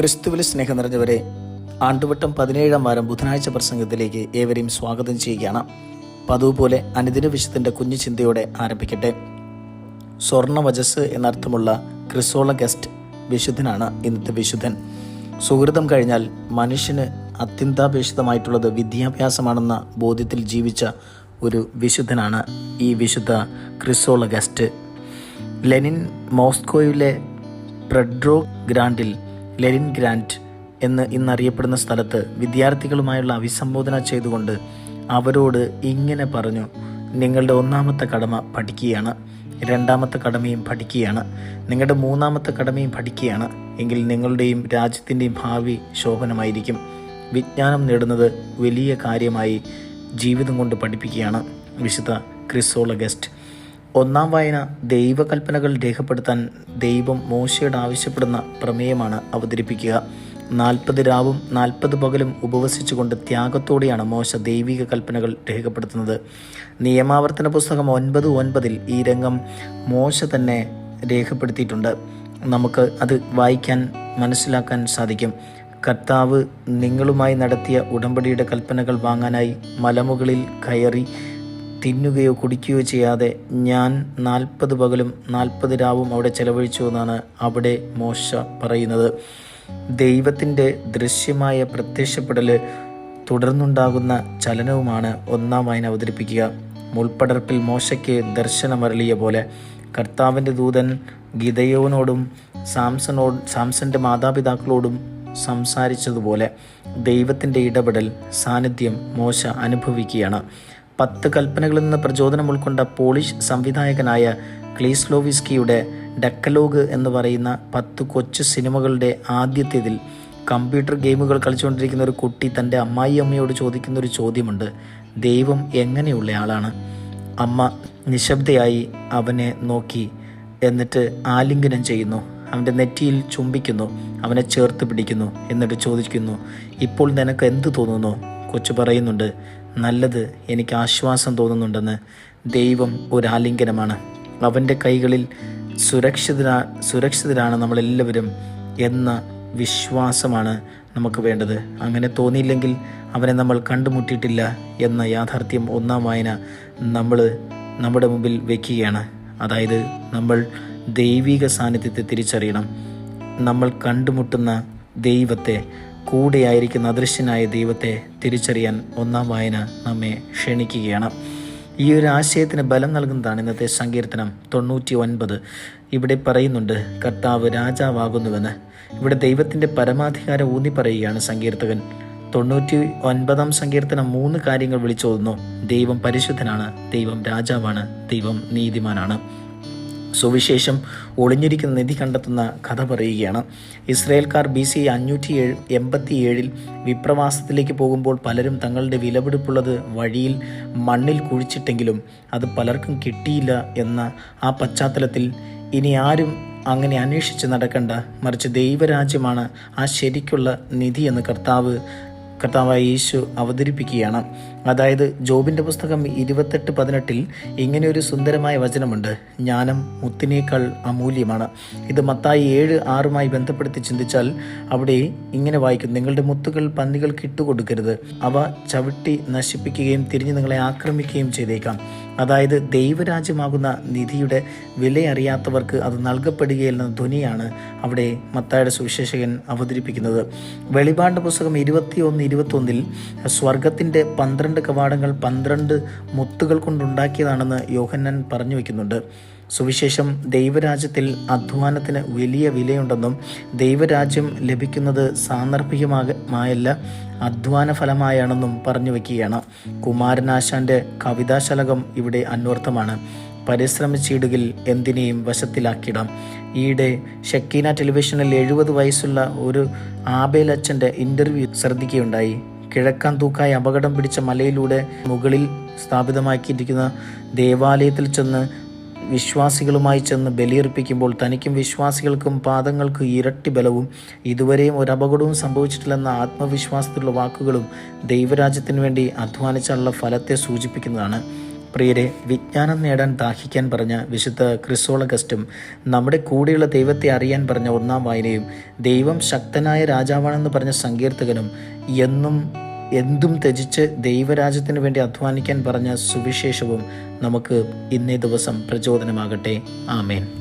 ക്രിസ്തുവിൽ സ്നേഹം നിറഞ്ഞവരെ ആണ്ടുവട്ടം പതിനേഴാം വാരം ബുധനാഴ്ച പ്രസംഗത്തിലേക്ക് ഏവരെയും സ്വാഗതം ചെയ്യുകയാണ്. പതിവ് പോലെ അനുദിന വിശുദ്ധന്റെ കുഞ്ഞു ചിന്തയോടെ ആരംഭിക്കട്ടെ. സ്വർണവചസ് എന്നർത്ഥമുള്ള ക്രിസോള ഗസ്റ്റ് വിശുദ്ധനാണ് ഇന്നത്തെ വിശുദ്ധൻ. സുഹൃതം കഴിഞ്ഞാൽ മനുഷ്യന് അത്യന്താപേക്ഷിതമായിട്ടുള്ളത് വിദ്യാഭ്യാസമാണെന്ന ബോധ്യത്തിൽ ജീവിച്ച ഒരു വിശുദ്ധനാണ് ഈ വിശുദ്ധ ക്രിസോള ഗസ്റ്റ്. ലെനിൻ മോസ്കോയിലെ പ്രഡ്രോ ഗ്രാൻഡിൽ ലെനിൻ ഗ്രാൻഡ് എന്ന് ഇന്നറിയപ്പെടുന്ന സ്ഥലത്ത് വിദ്യാർത്ഥികളുമായുള്ള അഭിസംബോധന ചെയ്തുകൊണ്ട് അവരോട് ഇങ്ങനെ പറഞ്ഞു നിങ്ങളുടെ ഒന്നാമത്തെ കടമ പഠിക്കുകയാണ്. രണ്ടാമത്തെ കടമയും പഠിക്കുകയാണ്. നിങ്ങളുടെ മൂന്നാമത്തെ കടമയും പഠിക്കുകയാണ്. എങ്കിൽ നിങ്ങളുടെയും രാജ്യത്തിന്റെയും ഭാവി ശോഭനമായിരിക്കും. വിജ്ഞാനം നേടുന്നത് വലിയ കാര്യമായി ജീവിതം കൊണ്ട് പഠിപ്പിക്കുകയാണ് വിശുദ്ധ ക്രിസോള ഗസ്റ്റ് ഒന്നാം വായന ദൈവകൽപ്പനകൾ രേഖപ്പെടുത്താൻ ദൈവം മോശയോട് ആവശ്യപ്പെടുന്ന പ്രമേയമാണ് അവതരിപ്പിക്കുക. നാൽപ്പത് രാവും നാൽപ്പത് പകലും ഉപവസിച്ചുകൊണ്ട് ത്യാഗത്തോടെയാണ് മോശ ദൈവിക കൽപ്പനകൾ രേഖപ്പെടുത്തുന്നത്. നിയമാവർത്തന പുസ്തകം ഒൻപത് ഒൻപതിൽ ഈ രംഗം മോശ തന്നെ രേഖപ്പെടുത്തിയിട്ടുണ്ട്. നമുക്ക് അത് വായിക്കാൻ മനസ്സിലാക്കാൻ സാധിക്കും. കർത്താവ് നിങ്ങളുമായി നടത്തിയ ഉടമ്പടിയുടെ കൽപ്പനകൾ വാങ്ങാനായി മലമുകളിൽ കയറി തിന്നുകയോ കുടിക്കുകയോ ചെയ്യാതെ ഞാൻ നാൽപ്പത് പകലും നാൽപ്പത് രാവും അവിടെ ചെലവഴിച്ചു എന്നാണ് അവിടെ മോശ പറയുന്നത്. ദൈവത്തിന്റെ ദൃശ്യമായ പ്രത്യക്ഷപ്പെടൽ തുടർന്നുണ്ടാകുന്ന ചലനവുമാണ് ഒന്നാം വായന അവതരിപ്പിക്കുക. മുൾപ്പടർപ്പിൽ മോശയ്ക്ക് ദർശനമരളിയ പോലെ കർത്താവിന്റെ ദൂതൻ ഗിതയോനോടും സാംസനോട് സാംസന്റെ മാതാപിതാക്കളോടും സംസാരിച്ചതുപോലെ ദൈവത്തിന്റെ ഇടപെടൽ സാന്നിധ്യം മോശ അനുഭവിക്കുകയാണ്. പത്ത് കൽപ്പനകളിൽ നിന്ന് പ്രചോദനം ഉൾക്കൊണ്ട പോളിഷ് സംവിധായകനായ ക്ലീസ്ലോവിസ്കിയുടെ ഡക്കലോഗ് എന്ന് പറയുന്ന പത്ത് കൊച്ചു സിനിമകളുടെ ആദ്യത്തേതിൽ കമ്പ്യൂട്ടർ ഗെയിമുകൾ കളിച്ചുകൊണ്ടിരിക്കുന്ന ഒരു കുട്ടി തന്റെ അമ്മായി അമ്മയോട് ചോദിക്കുന്ന ഒരു ചോദ്യമുണ്ട്. ദൈവം എങ്ങനെയുള്ള ആളാണ്? അമ്മ നിശബ്ദയായി അവനെ നോക്കി എന്നിട്ട് ആലിംഗനം ചെയ്യുന്നു. അവന്റെ നെറ്റിയിൽ ചുംബിക്കുന്നു. അവനെ ചേർത്ത് പിടിക്കുന്നു എന്നിട്ട് ചോദിക്കുന്നു ഇപ്പോൾ നിനക്ക് എന്ത് തോന്നുന്നു? കൊച്ചു പറയുന്നുണ്ട് നല്ലത് എനിക്ക് ആശ്വാസം തോന്നുന്നുണ്ടെന്ന് ദൈവം ഒരു ആലിംഗനമാണ്. അവന്റെ കൈകളിൽ സുരക്ഷിതരാ സുരക്ഷിതരാണ് നമ്മളെല്ലാവരും എന്ന വിശ്വാസമാണ് നമുക്ക് വേണ്ടത്. അങ്ങനെ തോന്നിയില്ലെങ്കിൽ അവനെ നമ്മൾ കണ്ടുമുട്ടിയിട്ടില്ല എന്ന യാഥാർത്ഥ്യം ഒന്നാം വായന നമ്മൾ നമ്മുടെ മുമ്പിൽ വയ്ക്കുകയാണ് അതായത് നമ്മൾ ദൈവിക സാന്നിധ്യത്തെ തിരിച്ചറിയണം. നമ്മൾ കണ്ടുമുട്ടുന്ന ദൈവത്തെ കൂടെയായിരിക്കുന്ന അദൃശ്യനായ ദൈവത്തെ തിരിച്ചറിയാൻ ഒന്നാം വായന നമ്മെ ക്ഷണിക്കുകയാണ്. ഈ ഒരു ആശയത്തിന് ബലം നൽകുന്നതാണ് ഇന്നത്തെ സങ്കീർത്തനം തൊണ്ണൂറ്റി ഒൻപത് ഇവിടെ പറയുന്നുണ്ട് കർത്താവ് രാജാവാകുന്നുവെന്ന്. ഇവിടെ ദൈവത്തിന്റെ പരമാധികാരം ഊന്നി പറയുകയാണ് സങ്കീർത്തകൻ. തൊണ്ണൂറ്റി ഒൻപതാം സങ്കീർത്തനം മൂന്ന് കാര്യങ്ങൾ വിളിച്ചോതുന്നു. ദൈവം പരിശുദ്ധനാണ് ദൈവം രാജാവാണ് ദൈവം നീതിമാനാണ്. സുവിശേഷം ഒളിഞ്ഞിരിക്കുന്ന നിധി കണ്ടെത്തുന്ന കഥ പറയുകയാണ്. ഇസ്രയേൽക്കാർ ബി സി അഞ്ഞൂറ്റി ഏഴ് എൺപത്തി ഏഴിൽ വിപ്രവാസത്തിലേക്ക് പോകുമ്പോൾ പലരും തങ്ങളുടെ വിലപിടിപ്പുള്ളത് വഴിയിൽ മണ്ണിൽ കുഴിച്ചിട്ടെങ്കിലും അത് പലർക്കും കിട്ടിയില്ല എന്ന ആ പശ്ചാത്തലത്തിൽ ഇനി ആരും അങ്ങനെ അന്വേഷിച്ച് നടക്കണ്ട. മറിച്ച് ദൈവരാജ്യമാണ് ആ ശരിക്കുള്ള നിധി എന്ന് കർത്താവ് കർത്താവായ യേശു അവതരിപ്പിക്കുകയാണ്. അതായത് ജോബിന്റെ പുസ്തകം ഇരുപത്തെട്ട് പതിനെട്ടിൽ ഇങ്ങനെ ഒരു സുന്ദരമായ വചനമുണ്ട്. ജ്ഞാനം മുത്തിനേക്കാൾ അമൂല്യമാണ്. ഇത് മത്തായി ഏഴ് ആറുമായി ബന്ധപ്പെടുത്തി ചിന്തിച്ചാൽ അവിടെ ഇങ്ങനെ വായിക്കും. നിങ്ങളുടെ മുത്തുകൾ പന്നികൾക്ക് ഇട്ടുകൊടുക്കരുത്. അവ ചവിട്ടി നശിപ്പിക്കുകയും തിരിഞ്ഞ് നിങ്ങളെ ആക്രമിക്കുകയും ചെയ്തേക്കാം. അതായത് ദൈവരാജ്യമാകുന്ന നിധിയുടെ വില അറിയാത്തവർക്ക് അത് നൽകപ്പെടുകയില്ലെന്ന ധ്വനിയാണ് അവിടെ മത്തായുടെ സുവിശേഷകൻ അവതരിപ്പിക്കുന്നത്. വെളിപാടിന്റെ പുസ്തകം ഇരുപത്തിയൊന്ന് ഇരുപത്തൊന്നിൽ സ്വർഗത്തിന്റെ പന്ത്രണ്ട് കവാടങ്ങൾ പന്ത്രണ്ട് മുത്തുകൾ കൊണ്ടുണ്ടാക്കിയതാണെന്ന് യോഹന്നൻ പറഞ്ഞു വയ്ക്കുന്നുണ്ട് സുവിശേഷം ദൈവരാജ്യത്തിൽ അധ്വാനത്തിന് വലിയ വിലയുണ്ടെന്നും ദൈവരാജ്യം ലഭിക്കുന്നത് സാന്ദർഭികമായല്ല അധ്വാന ഫലമായാണെന്നും പറഞ്ഞു വയ്ക്കുകയാണ് കുമാരനാശാന്റെ കവിതാശലകം ഇവിടെ അന്വർത്ഥമാണ്. പരിശ്രമിച്ചിടുകിൽ എന്തിനേയും വശത്തിലാക്കിയിടാം. ഈയിടെ ഷക്കീന ടെലിവിഷനിൽ എഴുപത് വയസ്സുള്ള ഒരു ആബേലച്ചന്റെ ഇന്റർവ്യൂ ശ്രദ്ധിക്കുകയുണ്ടായി. കിഴക്കാൻ തൂക്കായി അപകടം പിടിച്ച മലയിലൂടെ മുകളിൽ സ്ഥാപിതമാക്കിയിരിക്കുന്ന ദേവാലയത്തിൽ ചെന്ന് വിശ്വാസികളുമായി ചെന്ന് ബലിയർപ്പിക്കുമ്പോൾ തനിക്കും വിശ്വാസികൾക്കും പാദങ്ങൾക്ക് ഇരട്ടി ബലവും ഇതുവരെയും ഒരപകടവും സംഭവിച്ചിട്ടില്ലെന്ന ആത്മവിശ്വാസത്തിലുള്ള വാക്കുകളും ദൈവരാജ്യത്തിന് വേണ്ടി അധ്വാനിച്ചുള്ള ഫലത്തെ സൂചിപ്പിക്കുന്നതാണ്. പ്രിയരെ വിജ്ഞാനം നേടാൻ ദാഹിക്കാൻ പറഞ്ഞ വിശുദ്ധ ക്രിസോളഗസ്റ്റും നമ്മുടെ കൂടെയുള്ള ദൈവത്തെ അറിയാൻ പറഞ്ഞ ഒന്നാം വായനയും ദൈവം ശക്തനായ രാജാവാണെന്ന് പറഞ്ഞ സങ്കീർത്തകനും എന്നും എന്തും ത്യജിച്ച് ദൈവരാജ്യത്തിന് വേണ്ടി അധ്വാനിക്കാൻ പറഞ്ഞ സുവിശേഷവും നമുക്ക് ഇന്നേ ദിവസം പ്രചോദനമാകട്ടെ. ആമേൻ.